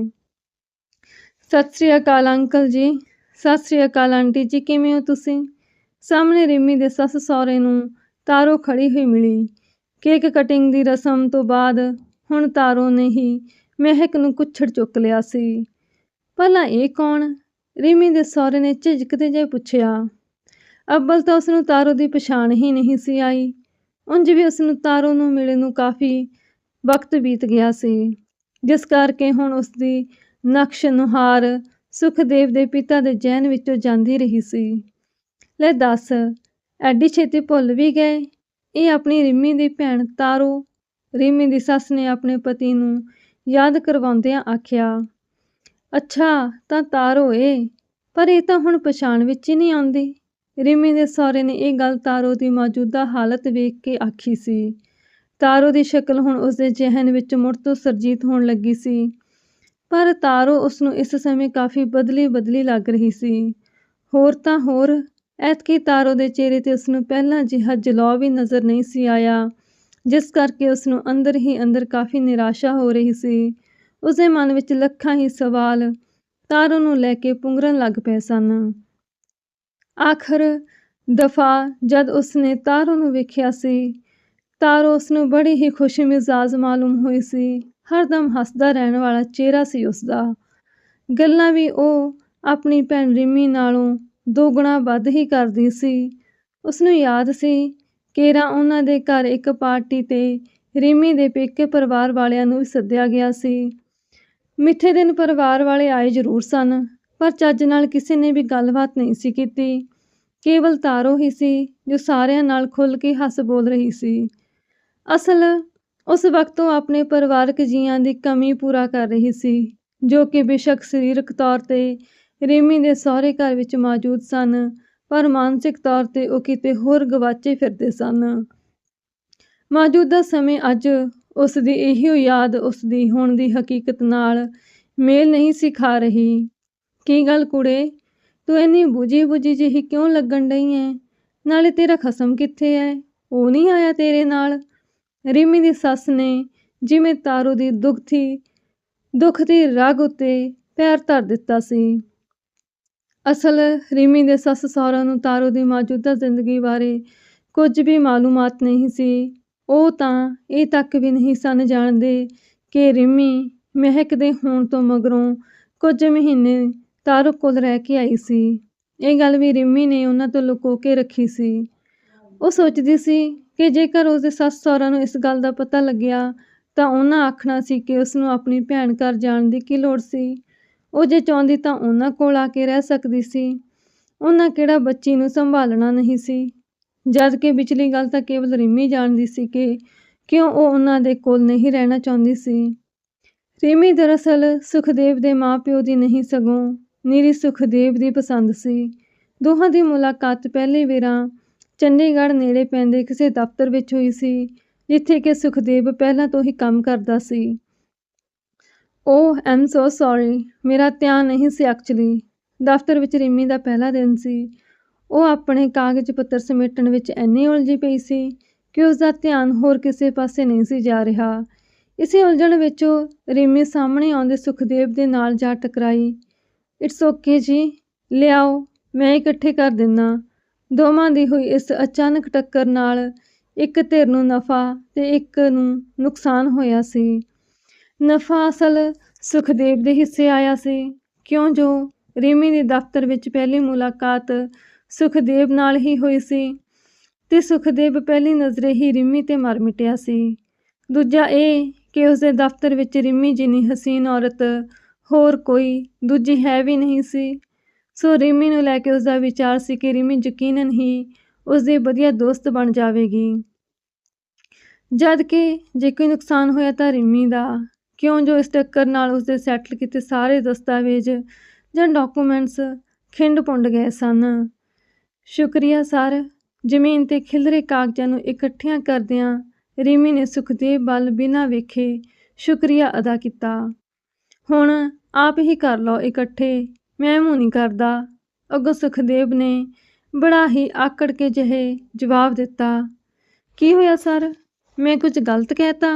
ਸਤਿ ਸ੍ਰੀ ਅਕਾਲ ਅੰਕਲ ਜੀ। ਸਤਿ ਸ੍ਰੀ ਅਕਾਲ ਆਂਟੀ ਜੀ, ਕਿਵੇਂ ਹੋ ਤੁਸੀਂ? ਸਾਹਮਣੇ ਰਿਮੀ ਦੇ ਸੱਸ ਸਹੁਰੇ ਨੂੰ ਤਾਰੋ ਖੜੀ ਹੋਈ ਮਿਲੀ। ਕੇਕ ਕਟਿੰਗ ਦੀ ਰਸਮ ਤੋਂ ਬਾਅਦ ਹੁਣ ਤਾਰੋ ਨੇ ਹੀ ਮਹਿਕ ਨੂੰ ਕੁੱਛੜ ਚੁੱਕ ਲਿਆ ਸੀ। ਭਲਾ ਇਹ ਕੌਣ? ਰਿਮੀ ਦੇ ਸਹੁਰੇ ਨੇ ਝਿਜਕਦੇ ਜਿਹੇ ਪੁੱਛਿਆ। ਅੱਬਲ ਤਾਂ ਉਸ ਨੂੰ ਤਾਰੋ ਦੀ ਪਛਾਣ ਹੀ ਨਹੀਂ ਸੀ ਆਈ। ਉਂਝ ਵੀ ਉਸ ਨੂੰ ਤਾਰੋ ਨੂੰ ਮਿਲੇ ਨੂੰ ਕਾਫੀ ਵਕਤ ਬੀਤ ਗਿਆ ਸੀ। ਜਿਸ ਕਰਕੇ ਹੁਣ ਉਸ ਦੀ ਨਕਸ਼ ਨੁਹਾਰ ਸੁਖਦੇਵ ਦੇ ਪਿਤਾ ਦੇ ਜੈਨ ਵਿੱਚੋਂ ਜਾਂਦੀ ਰਹੀ ਸੀ। ਲੈ ਦੱਸ, ਐਡੀ ਛੇਤੀ ਭੁੱਲ ਵੀ ਗਏ? ਇਹ ਆਪਣੀ ਰਿੰਮੀ ਦੀ ਭੈਣ ਤਾਰੋ। ਰਿੰਮੀ ਦੀ ਸੱਸ ਨੇ ਆਪਣੇ ਪਤੀ ਨੂੰ ਯਾਦ ਕਰਵਾਉਂਦਿਆਂ ਆਖਿਆ, ਅੱਛਾ, ਤਾਂ ਤਾਰੋ ਏ, ਪਰ ਇਹ ਤਾਂ ਹੁਣ ਪਛਾਣ ਵਿੱਚ ਹੀ ਨਹੀਂ ਆਉਂਦੀ। ਰਿੰਮੀ ਦੇ ਸਹੁਰੇ ਨੇ ਇਹ ਗੱਲ ਤਾਰੋ ਦੀ ਮੌਜੂਦਾ ਹਾਲਤ ਵੇਖ ਕੇ ਆਖੀ ਸੀ। ਤਾਰੋ ਦੀ ਸ਼ਕਲ ਹੁਣ ਉਸਦੇ ਜ਼ਿਹਨ ਵਿੱਚ ਮੁੜ ਤੋਂ ਸਰਜੀਤ ਹੋਣ ਲੱਗੀ ਸੀ। ਪਰ ਤਾਰੋ ਉਸ ਨੂੰ ਇਸ ਸਮੇਂ ਕਾਫੀ ਬਦਲੀ ਬਦਲੀ ਲੱਗ ਰਹੀ ਸੀ। ਹੋਰ ਤਾਂ ਹੋਰ, ਐਤਕੀ ਤਾਰੋ ਦੇ ਚਿਹਰੇ ਤੇ ਉਸ ਨੂੰ ਪਹਿਲਾਂ ਜਿਹਾ ਜਲਾਅ ਵੀ ਨਜ਼ਰ ਨਹੀਂ ਸੀ ਆਇਆ, ਜਿਸ ਕਰਕੇ ਉਸ ਨੂੰ ਅੰਦਰ ਹੀ ਅੰਦਰ ਕਾਫੀ ਨਿਰਾਸ਼ਾ ਹੋ ਰਹੀ ਸੀ। ਉਸਦੇ ਮਨ ਵਿੱਚ ਲੱਖਾਂ ਹੀ ਸਵਾਲ ਤਾਰੋ ਨੂੰ ਲੈ ਕੇ ਪੁੰਗਰਨ ਲੱਗ ਪਏ ਸਨ। ਆਖਰ ਦਫਾ ਜਦ ਉਸਨੇ ਤਾਰੋ ਨੂੰ ਵੇਖਿਆ ਸੀ, ਤਾਰੋ ਉਸ ਨੂੰ ਬੜੀ ਹੀ ਖੁਸ਼ ਮਿਜ਼ਾਜ ਮਾਲੂਮ ਹੋਈ ਸੀ। ਹਰਦਮ ਹੱਸਦਾ ਰਹਿਣ ਵਾਲਾ ਚਿਹਰਾ ਸੀ ਉਸਦਾ। ਗੱਲਾਂ ਵੀ ਉਹ ਆਪਣੀ ਭੈਣ ਰਿਮੀ ਨਾਲੋਂ ਦੋਗੁਣਾ ਵੱਧ ਹੀ ਕਰਦੀ ਸੀ। ਉਸ ਨੂੰ ਯਾਦ ਸੀ ਕੇਰਾ ਉਹਨਾਂ ਦੇ ਘਰ ਇੱਕ ਪਾਰਟੀ ਤੇ ਰਿੰਮੀ ਦੇ ਪੇਕੇ ਪਰਿਵਾਰ ਵਾਲਿਆਂ ਨੂੰ ਵੀ ਸੱਦਿਆ ਗਿਆ ਸੀ। ਮਿੱਠੇ ਦਿਨ ਪਰਿਵਾਰ ਵਾਲੇ ਆਏ ਜ਼ਰੂਰ ਸਨ, ਪਰ ਚੱਜ ਨਾਲ ਕਿਸੇ ਨੇ ਵੀ ਗੱਲਬਾਤ ਨਹੀਂ ਸੀ ਕੀਤੀ। ਕੇਵਲ ਤਾਰੋ ਹੀ ਸੀ ਜੋ ਸਾਰਿਆਂ ਨਾਲ ਖੁੱਲ੍ਹ ਕੇ ਹੱਸ ਬੋਲ ਰਹੀ ਸੀ। ਅਸਲ ਉਸ ਵਕਤ ਉਹ ਆਪਣੇ ਪਰਿਵਾਰਕ ਜੀਆਂ ਦੀ ਕਮੀ ਪੂਰਾ ਕਰ ਰਹੀ ਸੀ, ਜੋ ਕਿ ਬੇਸ਼ੱਕ ਸਰੀਰਕ ਤੌਰ ਤੇ ਰਿੰਮੀ ਦੇ ਸਹੁਰੇ ਘਰ ਵਿੱਚ ਮੌਜੂਦ ਸਨ, ਪਰ ਮਾਨਸਿਕ ਤੌਰ ਤੇ ਉਹ ਕਿਤੇ ਹੋਰ ਗਵਾਚੇ ਫਿਰਦੇ ਸਨ। ਮੌਜੂਦਾ ਸਮੇਂ ਅੱਜ ਉਸ ਦੀ ਇਹੀ ਯਾਦ ਉਸ ਦੀ ਹੁਣ ਦੀ ਹਕੀਕਤ ਨਾਲ ਮੇਲ ਨਹੀਂ ਸਿਖਾ ਰਹੀ। ਕੀ ਗੱਲ ਕੁੜੇ, ਤੂੰ ਇੰਨੀ ਬੁਝੀ ਬੁਝੀ ਜਿਹੀ ਕਿਉਂ ਲੱਗਣ ਡਈ ਐ? ਨਾਲੇ ਤੇਰਾ ਖਸਮ ਕਿੱਥੇ ਐ? ਉਹ ਨਹੀਂ ਆਇਆ ਤੇਰੇ ਨਾਲ? ਰਿਮੀ ਦੀ ਸੱਸ ਨੇ ਜਿਵੇਂ ਤਾਰੂ ਦੀ ਦੁਖਤੀ ਦੁੱਖ ਦੀ ਰਗ ਉੱਤੇ ਪੈਰ ਧਰ ਦਿੱਤਾ ਸੀ। ਅਸਲ ਰਿਮੀ ਦੇ ਸੱਸ ਸਹੁਰਾ ਨੂੰ ਤਾਰੂ ਦੀ ਮੌਜੂਦਾ ਜ਼ਿੰਦਗੀ ਬਾਰੇ ਕੁਝ ਵੀ ਮਾਲੂਮਾਤ ਨਹੀਂ ਸੀ। ਉਹ ਤਾਂ ਇਹ ਤੱਕ ਵੀ ਨਹੀਂ ਸਨ ਜਾਣਦੇ ਕਿ ਰਿੰਮੀ ਮਹਿਕ ਦੇ ਹੋਣ ਤੋਂ ਮਗਰੋਂ ਕੁਝ ਮਹੀਨੇ ਤਾਰੂ ਕੋਲ ਰਹਿ ਕੇ ਆਈ ਸੀ। ਇਹ ਗੱਲ ਵੀ ਰਿਮੀ ਨੇ ਉਹਨਾਂ ਤੋਂ ਲੁਕੋ ਕੇ ਰੱਖੀ ਸੀ। ਉਹ ਸੋਚਦੀ ਸੀ ਕਿ ਜੇਕਰ ਉਸਦੇ ਸੱਸ ਸਹੁਰਾ ਨੂੰ ਇਸ ਗੱਲ ਦਾ ਪਤਾ ਲੱਗਿਆ, ਤਾਂ ਉਹਨਾਂ ਆਖਣਾ ਸੀ ਕਿ ਉਸ ਨੂੰ ਆਪਣੀ ਭੈਣ ਘਰ ਜਾਣ ਦੀ ਕੀ ਲੋੜ ਸੀ। ਉਹ ਜੇ ਚਾਹੁੰਦੀ ਤਾਂ ਉਹਨਾਂ ਕੋਲ ਆ ਕੇ ਰਹਿ ਸਕਦੀ ਸੀ। ਉਹਨਾਂ ਕਿਹੜਾ ਬੱਚੀ ਨੂੰ ਸੰਭਾਲਣਾ ਨਹੀਂ ਸੀ। ਜਦ ਕਿ ਵਿਚਲੀ ਗੱਲ ਤਾਂ ਕੇਵਲ ਰਿੰਮੀ ਜਾਣਦੀ ਸੀ ਕਿ ਕਿਉਂ ਉਹ ਉਹਨਾਂ ਦੇ ਕੋਲ ਨਹੀਂ ਰਹਿਣਾ ਚਾਹੁੰਦੀ ਸੀ। ਰਿੰਮੀ ਦਰਅਸਲ ਸੁਖਦੇਵ ਦੇ ਮਾਪਿਓ ਦੀ ਨਹੀਂ ਸਗੋਂ ਨੀਰੀ ਸੁਖਦੇਵ ਦੀ ਪਸੰਦ ਸੀ। ਦੋਹਾਂ ਦੀ ਮੁਲਾਕਾਤ ਪਹਿਲੀ ਵੇਰਾਂ ਚੰਡੀਗੜ੍ਹ ਨੇੜੇ ਪੈਂਦੇ ਕਿਸੇ ਦਫ਼ਤਰ ਵਿੱਚ ਹੋਈ ਸੀ, ਜਿੱਥੇ ਕਿ ਸੁਖਦੇਵ ਪਹਿਲਾਂ ਤੋਂ ਹੀ ਕੰਮ ਕਰਦਾ ਸੀ। ਓਹ ਐਮ ਸੋ ਸੌਰੀ ਮੇਰਾ ਧਿਆਨ ਨਹੀਂ ਸੀ ਐਕਚੁਅਲੀ ਦਫ਼ਤਰ ਵਿੱਚ ਰਿੰਮੀ ਦਾ ਪਹਿਲਾ ਦਿਨ ਸੀ। ਉਹ ਆਪਣੇ ਕਾਗਜ਼ ਪੱਤਰ ਸਮੇਟਣ ਵਿੱਚ ਇੰਨੀ ਉਲਝੀ ਪਈ ਸੀ ਕਿ ਉਸ ਦਾ ਧਿਆਨ ਹੋਰ ਕਿਸੇ ਪਾਸੇ ਨਹੀਂ ਸੀ ਜਾ ਰਿਹਾ। ਇਸੇ ਉਲਝਣ ਵਿੱਚ ਉਹ ਰਿੰਮੀ ਸਾਹਮਣੇ ਆਉਂਦੇ ਸੁਖਦੇਵ ਦੇ ਨਾਲ ਜਾ ਟਕਰਾਈ। ਇਟਸ ਓਕੇ ਜੀ, ਲਿਆਓ, ਮੈਂ ਇਕੱਠੇ ਕਰ ਦਿੰਦਾ ਦੋਵਾਂ ਦੀ ਹੋਈ ਇਸ ਅਚਾਨਕ ਟੱਕਰ ਨਾਲ ਇੱਕ ਧਿਰ ਨੂੰ ਨਫਾ ਤੇ ਇੱਕ ਨੂੰ ਨੁਕਸਾਨ ਹੋਇਆ ਸੀ। ਨਫਾ ਅਸਲ ਸੁਖਦੇਵ ਦੇ ਹਿੱਸੇ ਆਇਆ ਸੀ। ਕਿਉਂ? ਜੋ ਰਿਮੀ ਦੀ ਦਫ਼ਤਰ ਵਿੱਚ ਪਹਿਲੀ ਮੁਲਾਕਾਤ ਸੁਖਦੇਵ ਨਾਲ ਹੀ ਹੋਈ ਸੀ ਤੇ ਸੁਖਦੇਵ ਪਹਿਲੀ ਨਜ਼ਰੇ ਹੀ ਰਿਮੀ ਤੇ ਮਰ ਮਿਟਿਆ ਸੀ। ਦੂਜਾ ਇਹ ਕਿ ਉਸਦੇ ਦਫ਼ਤਰ ਵਿੱਚ ਰਿਮੀ ਜਿੰਨੀ ਹਸੀਨ ਔਰਤ ਹੋਰ ਕੋਈ ਦੂਜੀ ਹੈ ਵੀ ਨਹੀਂ ਸੀ। ਸੋ ਰਿਮੀ ਨੂੰ ਲੈ ਕੇ ਉਸਦਾ ਵਿਚਾਰ ਸੀ ਕਿ ਰਿਮੀ ਯਕੀਨਨ ਹੀ ਉਸਦੀ ਵਧੀਆ ਦੋਸਤ ਬਣ ਜਾਵੇਗੀ। ਜਦ ਕਿ ਜੇ ਕੋਈ ਨੁਕਸਾਨ ਹੋਇਆ ਤਾਂ ਰਿਮੀ ਦਾ, ਕਿਉਂ ਜੋ ਇਸ ਟੱਕਰ ਨਾਲ ਉਸਦੇ ਸੈਟਲ ਕੀਤੇ ਸਾਰੇ ਦਸਤਾਵੇਜ਼ ਜਾਂ ਡਾਕੂਮੈਂਟਸ ਖਿੰਡ ਪੁੰਡ ਗਏ ਸਨ। ਸ਼ੁਕਰੀਆ ਸਰ, ਜ਼ਮੀਨ ਤੇ ਖਿਲਰੇ ਕਾਗਜ਼ਾਂ ਨੂੰ ਇਕੱਠਿਆਂ ਕਰਦਿਆਂ ਰੀਮੀ ਨੇ ਸੁਖਦੇਵ ਵੱਲ ਬਿਨਾਂ ਵੇਖੇ ਸ਼ੁਕਰੀਆ ਅਦਾ ਕੀਤਾ। ਹੁਣ ਆਪ ਹੀ ਕਰ ਲਓ ਇਕੱਠੇ ਮੈਂ ਮੂੰਹ ਨਹੀਂ ਕਰਦਾ। ਅੱਗੋਂ ਸੁਖਦੇਵ ਨੇ ਬੜਾ ਹੀ ਆਕੜ ਕੇ ਜਿਹੇ ਜਵਾਬ ਦਿੱਤਾ, ਕੀ ਹੋਇਆ ਸਰ? ਮੈਂ ਕੁਝ ਗਲਤ ਕਹਿਤਾ?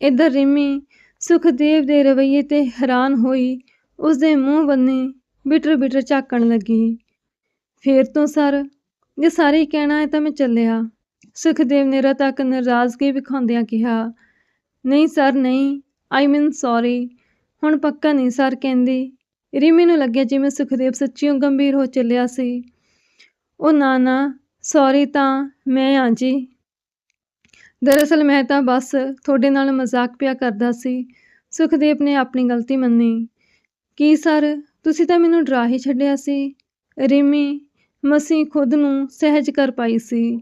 ਇੱਧਰ ਰਿਮੀ ਸੁਖਦੇਵ ਦੇ ਰਵੱਈਏ ਤੇ ਹੈਰਾਨ ਹੋਈ ਉਸਦੇ ਮੂੰਹ ਬੰਨੇ ਬਿਟਰ ਬਿਟਰ ਝਾਕਣ ਲੱਗੀ। ਫੇਰ ਤੋਂ ਸਰ, ਜੇ ਸਾਰੇ ਹੀ ਕਹਿਣਾ ਹੈ ਤਾਂ ਮੈਂ ਚੱਲਿਆ। ਸੁਖਦੇਵ ਨੇ ਤੱਕ ਨਾਰਾਜ਼ਗੀ ਵਿਖਾਉਂਦਿਆਂ ਕਿਹਾ, ਨਹੀਂ ਸਰ, ਨਹੀਂ, ਆਈ ਮੀਨ ਸੌਰੀ। ਹੁਣ ਪੱਕਾ ਨਹੀਂ ਸਰ, ਕਹਿੰਦੀ। ਰਿਮੀ ਨੂੰ ਲੱਗਿਆ ਜਿਵੇਂ ਸੁਖਦੇਵ ਸੱਚੀਓ ਗੰਭੀਰ ਹੋ ਚੱਲਿਆ ਸੀ। ਉਹ, ਨਾ ਨਾ, ਸੌਰੀ ਤਾਂ ਮੈਂ ਹਾਂ ਜੀ। ਦਰਅਸਲ ਮੈਂ ਤਾਂ ਬਸ ਤੁਹਾਡੇ ਨਾਲ ਮਜ਼ਾਕ ਪਿਆ ਕਰਦਾ ਸੀ। ਸੁਖਦੇਵ ਨੇ ਆਪਣੀ ਗਲਤੀ ਮੰਨੀ। ਕੀ ਸਰ, ਤੁਸੀਂ ਤਾਂ ਮੈਨੂੰ ਡਰਾ ਹੀ ਛੱਡਿਆ ਸੀ। ਰਿਮੀ ਮਸੀਂ ਖੁਦ ਨੂੰ ਸਹਿਜ ਕਰ ਪਾਈ ਸੀ।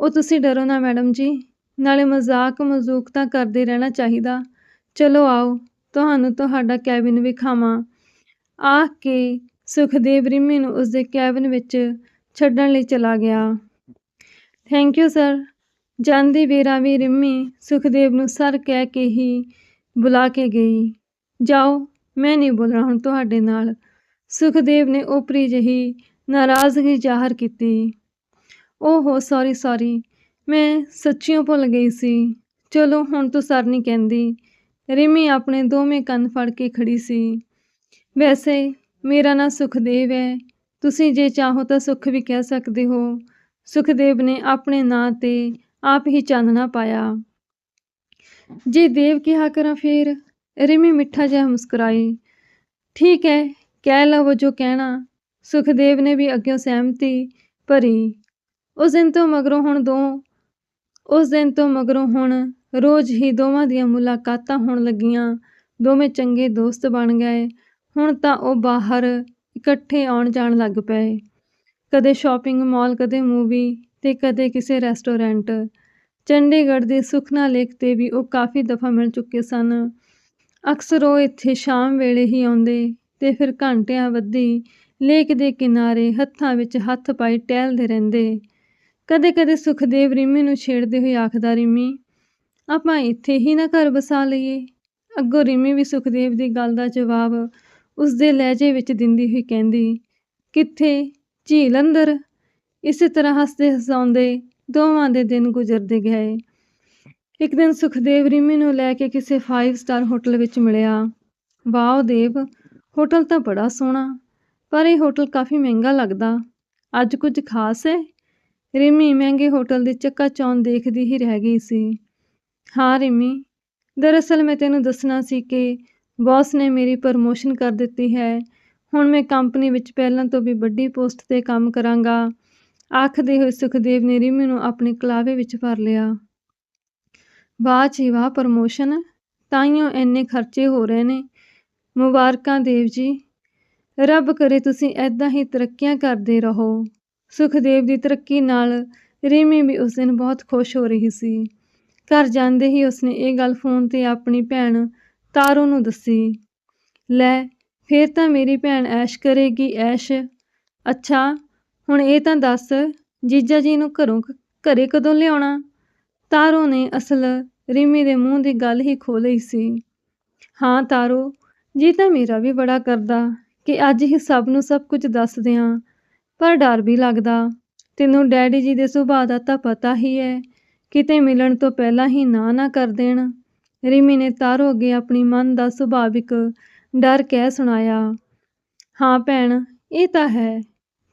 ਉਹ, ਤੁਸੀਂ ਡਰੋ ਨਾ ਮੈਡਮ ਜੀ। ਨਾਲੇ ਮਜ਼ਾਕ ਮਜ਼ੂਕ ਤਾਂ ਕਰਦੇ ਰਹਿਣਾ ਚਾਹੀਦਾ। ਚਲੋ ਆਓ, ਤੁਹਾਨੂੰ ਤੁਹਾਡਾ ਕੈਬਿਨ ਵਿਖਾਵਾਂ। ਆਖ ਕੇ ਸੁਖਦੇਵ ਰਿਮੀ ਨੂੰ ਉਸਦੇ ਕੈਬਨ ਵਿੱਚ ਛੱਡਣ ਲਈ ਚਲਾ ਗਿਆ। ਥੈਂਕ ਯੂ ਸਰ ਜਾਂਦੀ ਵੇਰਾ ਵੀ ਰਿਮੀ ਸੁਖਦੇਵ ਨੂੰ ਸਰ ਕਹਿ ਕੇ ਹੀ ਬੁਲਾ ਕੇ ਗਈ। ਜਾਓ, ਮੈਂ ਨਹੀਂ ਬੋਲਣਾ ਹੁਣ ਤੁਹਾਡੇ ਨਾਲ। ਸੁਖਦੇਵ ਨੇ ਉਪਰੀ ਜਿਹੀ ਨਾਰਾਜ਼ਗੀ ਜ਼ਾਹਰ ਕੀਤੀ। ਓਹੋ ਸੌਰੀ ਸੌਰੀ ਮੈਂ ਸੱਚੀਓ ਭੁੱਲ ਗਈ ਸੀ। ਚਲੋ, ਹੁਣ ਤੋਂ ਸਰ ਨਹੀਂ ਕਹਿੰਦੀ। ਰਿਮੀ ਆਪਣੇ ਦੋਵੇਂ ਕੰਨ ਫੜ ਕੇ ਖੜੀ ਸੀ। ਵੈਸੇ ਮੇਰਾ ਨਾਂ ਸੁਖਦੇਵ ਹੈ। ਤੁਸੀਂ ਜੇ ਚਾਹੋ ਤਾਂ ਸੁਖ ਵੀ ਕਹਿ ਸਕਦੇ ਹੋ। ਸੁਖਦੇਵ ਨੇ ਆਪਣੇ ਨਾਂ ਤੇ ਆਪ ਹੀ ਚਾਨਣਾ ਪਾਇਆ। ਜੇ ਦੇਵ ਕਿਹਾ ਕਰਾਂ ਫੇਰ? ਰਿਮੀ ਮਿੱਠਾ ਜਿਹਾ ਮੁਸਕਰਾਈ। ਠੀਕ ਹੈ, ਕਹਿ ਲਵੋ ਜੋ ਕਹਿਣਾ। ਸੁਖਦੇਵ ਨੇ ਵੀ ਅੱਗੇ ਸਹਿਮਤੀ ਭਰੀ। ਉਸ ਦਿਨ ਤੋਂ ਮਗਰੋਂ ਹੁਣ ਦੋ, ਉਸ ਦਿਨ ਤੋਂ ਮਗਰੋਂ ਹੁਣ ਰੋਜ਼ ਹੀ ਦੋਵਾਂ ਦੀਆਂ ਮੁਲਾਕਾਤਾਂ ਹੋਣ ਲੱਗੀਆਂ। ਦੋਵੇਂ ਚੰਗੇ ਦੋਸਤ ਬਣ ਗਏ। ਹੁਣ ਤਾਂ ਉਹ ਬਾਹਰ ਇਕੱਠੇ ਆਉਣ ਜਾਣ ਲੱਗ ਪਏ। ਕਦੇ ਸ਼ਾਪਿੰਗ ਮਾਲ ਕਦੇ ਮੂਵੀ ਤੇ ਕਦੇ ਕਿਸੇ ਰੈਸਟੋਰੈਂਟ ਚੰਡੀਗੜ੍ਹ ਦੇ ਸੁਖਨਾ ਲੇਕ ਤੇ ਵੀ ਉਹ ਕਾਫੀ ਦਫਾ ਮਿਲ ਚੁੱਕੇ ਸਨ। ਅਕਸਰ ਉਹ ਇੱਥੇ ਸ਼ਾਮ ਵੇਲੇ ਹੀ ਆਉਂਦੇ ਤੇ ਫਿਰ ਘੰਟਿਆਂ ਵੱਧੀ ਲੇਕ ਦੇ ਕਿਨਾਰੇ ਹੱਥਾਂ ਵਿੱਚ ਹੱਥ ਪਾਈ ਟਹਿਲਦੇ ਰਹਿੰਦੇ। ਕਦੇ-ਕਦੇ ਸੁਖਦੇਵ ਰਿਮੀ ਨੂੰ ਛੇੜਦੇ ਹੋਏ ਆਖਦਾ, ਰਿਮੀ, ਆਪਾਂ ਇੱਥੇ ਹੀ ਨਾ ਘਰ ਬਸਾ ਲਈਏ? ਅੱਗੋਂ ਰਿਮੀ ਵੀ ਸੁਖਦੇਵ ਦੀ ਗੱਲ ਦਾ ਜਵਾਬ ਉਸਦੇ ਲਹਿਜੇ ਵਿੱਚ ਦਿੰਦੀ ਹੋਈ ਕਹਿੰਦੀ, ਕਿੱਥੇ? ਝੀਲ ਅੰਦਰ? ਇਸੇ ਤਰ੍ਹਾਂ ਹੱਸਦੇ ਹਸਾਉਂਦੇ ਦੋਵਾਂ ਦੇ ਦਿਨ ਗੁਜ਼ਰਦੇ ਗਏ। ਇੱਕ ਦਿਨ ਸੁਖਦੇਵ ਰਿਮੀ ਨੂੰ ਲੈ ਕੇ ਕਿਸੇ 5 ਸਟਾਰ ਹੋਟਲ ਵਿੱਚ ਮਿਲਿਆ। ਵਾਓ ਦੇਵ, ਹੋਟਲ ਤਾਂ ਬੜਾ ਸੋਹਣਾ, ਪਰ ਇਹ ਹੋਟਲ ਕਾਫੀ ਮਹਿੰਗਾ ਲੱਗਦਾ। ਅੱਜ ਕੁਝ ਖਾਸ ਹੈ? ਰਿਮੀ ਮਹਿੰਗੇ ਹੋਟਲ ਦੀ ਚੱਕਾ ਚੌਂਦ ਦੇਖਦੀ ਹੀ ਰਹਿ ਗਈ ਸੀ। ਹਾਂ ਰਿਮੀ, ਦਰਅਸਲ ਮੈਂ ਤੈਨੂੰ ਦੱਸਣਾ ਸੀ ਕਿ ਬੌਸ ਨੇ ਮੇਰੀ ਪ੍ਰਮੋਸ਼ਨ ਕਰ ਦਿੱਤੀ ਹੈ। ਹੁਣ ਮੈਂ ਕੰਪਨੀ ਵਿੱਚ ਪਹਿਲਾਂ ਤੋਂ ਵੀ ਵੱਡੀ ਪੋਸਟ ਤੇ ਕੰਮ ਕਰਾਂਗਾ। ਆਖਦੇ ਹੋਏ ਸੁਖਦੇਵ ਨੇ ਰਿਮੀ ਨੂੰ ਆਪਣੇ ਕਲਾਵੇ ਵਿੱਚ ਭਰ ਲਿਆ। ਵਾਹ ਜੀ ਵਾਹ, ਪ੍ਰਮੋਸ਼ਨ। ਤਾਈਓ ਇੰਨੇ ਖਰਚੇ ਹੋ ਰਹੇ ਨੇ। ਮੁਬਾਰਕਾਂ ਦੇਵ ਜੀ। ਰੱਬ ਕਰੇ ਤੁਸੀਂ ਐਦਾਂ ਹੀ ਤਰੱਕੀਆਂ ਕਰਦੇ ਰਹੋ। ਸੁਖਦੇਵ ਦੀ ਤਰੱਕੀ ਨਾਲ ਰੀਮੀ ਵੀ ਉਸ ਦਿਨ ਬਹੁਤ ਖੁਸ਼ ਹੋ ਰਹੀ ਸੀ। ਘਰ ਜਾਂਦੇ ਹੀ ਉਸਨੇ ਇਹ ਗੱਲ ਫੋਨ ਤੇ ਆਪਣੀ ਭੈਣ ਤਾਰੋ ਨੂੰ ਦੱਸੀ, ਲੈ, ਫੇਰ ਤਾਂ ਮੇਰੀ ਭੈਣ ਐਸ਼ ਕਰੇਗੀ ਐਸ਼। ਅੱਛਾ, ਹੁਣ ਇਹ ਤਾਂ ਦੱਸ, ਜੀਜਾ ਜੀ ਨੂੰ ਘਰੋਂ ਘਰੇ ਕਦੋਂ ਲਿਆਉਣਾ? ਤਾਰੋ ਨੇ ਅਸਲ ਰਿਮੀ ਦੇ ਮੂੰਹ ਦੀ ਗੱਲ ਹੀ ਖੋ ਲਈ ਸੀ। ਹਾਂ ਤਾਰੋ, ਜੀ ਤਾਂ ਮੇਰਾ ਵੀ ਬੜਾ ਕਰਦਾ ਕਿ ਅੱਜ ਹੀ ਸਭ ਨੂੰ ਸਭ ਕੁਝ ਦੱਸ ਦਿਆਂ, ਪਰ ਡਰ ਵੀ ਲੱਗਦਾ। ਤੈਨੂੰ ਡੈਡੀ ਜੀ ਦੇ ਸੁਭਾਅ ਦਾ ਤਾਂ ਪਤਾ ਹੀ ਹੈ ਕਿਤੇ ਮਿਲਣ ਤੋਂ ਪਹਿਲਾਂ ਹੀ ਨਾ ਨਾ ਕਰ ਦੇਣ। ਰਿਮੀ ਨੇ ਤਾਰੋ ਅੱਗੇ ਆਪਣੀ ਮਨ ਦਾ ਸੁਭਾਵਿਕ ਡਰ ਕਹਿ ਸੁਣਾਇਆ, ਹਾਂ ਭੈਣ, ਇਹ ਤਾਂ ਹੈ,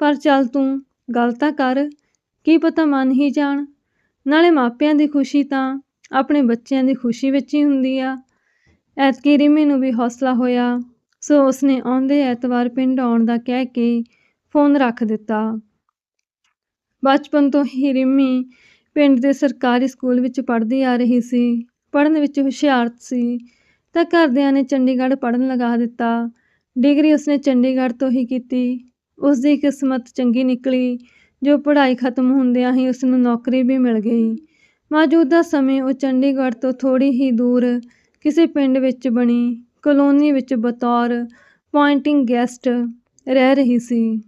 ਪਰ ਚੱਲ ਤੂੰ ਗੱਲ ਤਾਂ ਕਰ, ਕੀ ਪਤਾ ਮੰਨ ਹੀ ਜਾਣ। ਨਾਲੇ ਮਾਪਿਆਂ ਦੀ ਖੁਸ਼ੀ ਤਾਂ ਆਪਣੇ ਬੱਚਿਆਂ ਦੀ ਖੁਸ਼ੀ ਵਿੱਚ ਹੀ ਹੁੰਦੀ ਆ। ਐਤਕੀ ਰਿਮੀ ਨੂੰ ਵੀ ਹੌਸਲਾ ਹੋਇਆ, ਸੋ ਉਸਨੇ ਆਉਂਦੇ ਐਤਵਾਰ ਪਿੰਡ ਆਉਣ ਦਾ ਕਹਿ ਕੇ ਫੋਨ ਰੱਖ ਦਿੱਤਾ। ਬਚਪਨ ਤੋਂ ਹੀ ਰਿਮੀ ਪਿੰਡ ਦੇ ਸਰਕਾਰੀ ਸਕੂਲ ਵਿੱਚ ਪੜ੍ਹਦੀ ਆ ਰਹੀ ਸੀ। ਪੜ੍ਹਨ ਵਿੱਚ ਹੁਸ਼ਿਆਰ ਸੀ। ਤਾਂ ਘਰਦਿਆਂ ਨੇ ਚੰਡੀਗੜ੍ਹ ਪੜ੍ਹਨ ਲਗਾ ਦਿੱਤਾ। ਡਿਗਰੀ ਉਸਨੇ ਚੰਡੀਗੜ੍ਹ ਤੋਂ ਹੀ ਕੀਤੀ। ਉਸ ਦੀ ਕਿਸਮਤ ਚੰਗੀ ਨਿਕਲੀ। ਜੋ ਪੜ੍ਹਾਈ ਖਤਮ ਹੁੰਦਿਆਂ ਹੀ ਉਸ ਨੂੰ ਨੌਕਰੀ ਵੀ ਮਿਲ ਗਈ। ਮੌਜੂਦਾ ਸਮੇਂ ਉਹ ਚੰਡੀਗੜ੍ਹ ਤੋਂ ਥੋੜੀ ਹੀ ਦੂਰ ਕਿਸੇ ਪਿੰਡ ਵਿੱਚ ਬਣੀ। ਕਲੋਨੀ ਵਿੱਚ ਬਤੌਰ ਪੁਆਇੰਟਿੰਗ ਗੈਸਟ ਰਹਿ ਰਹੀ ਸੀ।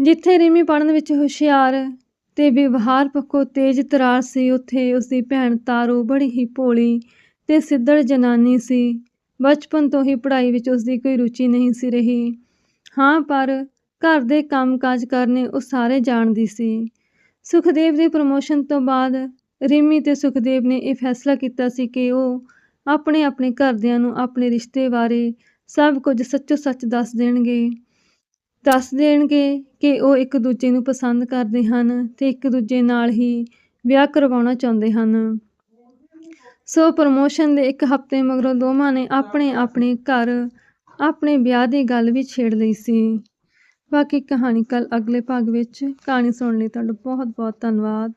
ਜਿੱਥੇ ਰਿਮੀ ਪੜ੍ਹਨ ਵਿੱਚ ਹੁਸ਼ਿਆਰ ਤੇ ਵਿਵਹਾਰ ਪੱਖੋਂ ਤੇਜ਼ ਤਰਾਰ ਸੀ। ਉੱਥੇ ਉਸਦੀ ਭੈਣ ਤਾਰੋ ਬੜੀ ਹੀ ਭੋਲੀ ਤੇ ਸਿੱਧੜ ਜਨਾਨੀ ਸੀ। ਬਚਪਨ ਤੋਂ ਹੀ ਪੜ੍ਹਾਈ ਵਿੱਚ ਉਸਦੀ ਕੋਈ ਰੁਚੀ ਨਹੀਂ ਸੀ ਰਹੀ। ਹਾਂ, ਪਰ ਘਰ ਦੇ ਕੰਮ-ਕਾਜ ਕਰਨੇ ਉਹ ਸਾਰੇ ਜਾਣਦੀ ਸੀ। ਸੁਖਦੇਵ ਦੀ ਪ੍ਰਮੋਸ਼ਨ ਤੋਂ ਬਾਅਦ ਰਿਮੀ ਤੇ ਸੁਖਦੇਵ ਨੇ ਇਹ ਫੈਸਲਾ ਕੀਤਾ ਸੀ ਕਿ ਉਹ ਆਪਣੇ ਆਪਣੇ ਘਰਦਿਆਂ ਨੂੰ ਆਪਣੇ ਰਿਸ਼ਤੇ ਬਾਰੇ ਸਭ ਕੁਝ ਸੱਚੋ ਸੱਚ ਦੱਸ ਦੇਣਗੇ। ਦੱਸ ਦੇਣਗੇ ਕਿ ਉਹ ਇੱਕ ਦੂਜੇ ਨੂੰ ਪਸੰਦ ਕਰਦੇ ਹਨ ਤੇ ਇੱਕ ਦੂਜੇ ਨਾਲ ਹੀ ਵਿਆਹ ਕਰਵਾਉਣਾ ਚਾਹੁੰਦੇ ਹਨ। ਸੋ ਪ੍ਰਮੋਸ਼ਨ ਦੇ ਇੱਕ ਹਫ਼ਤੇ ਮਗਰੋਂ ਦੋਵਾਂ ਨੇ ਆਪਣੇ ਆਪਣੇ ਘਰ ਆਪਣੇ ਵਿਆਹ ਦੀ ਗੱਲ ਵੀ ਛੇੜ ਲਈ ਸੀ। ਬਾਕੀ ਕਹਾਣੀ ਕੱਲ ਅਗਲੇ ਭਾਗ ਵਿੱਚ ਕਹਾਣੀ ਸੁਣਨ ਲਈ ਤੁਹਾਡਾ ਬਹੁਤ ਬਹੁਤ ਧੰਨਵਾਦ।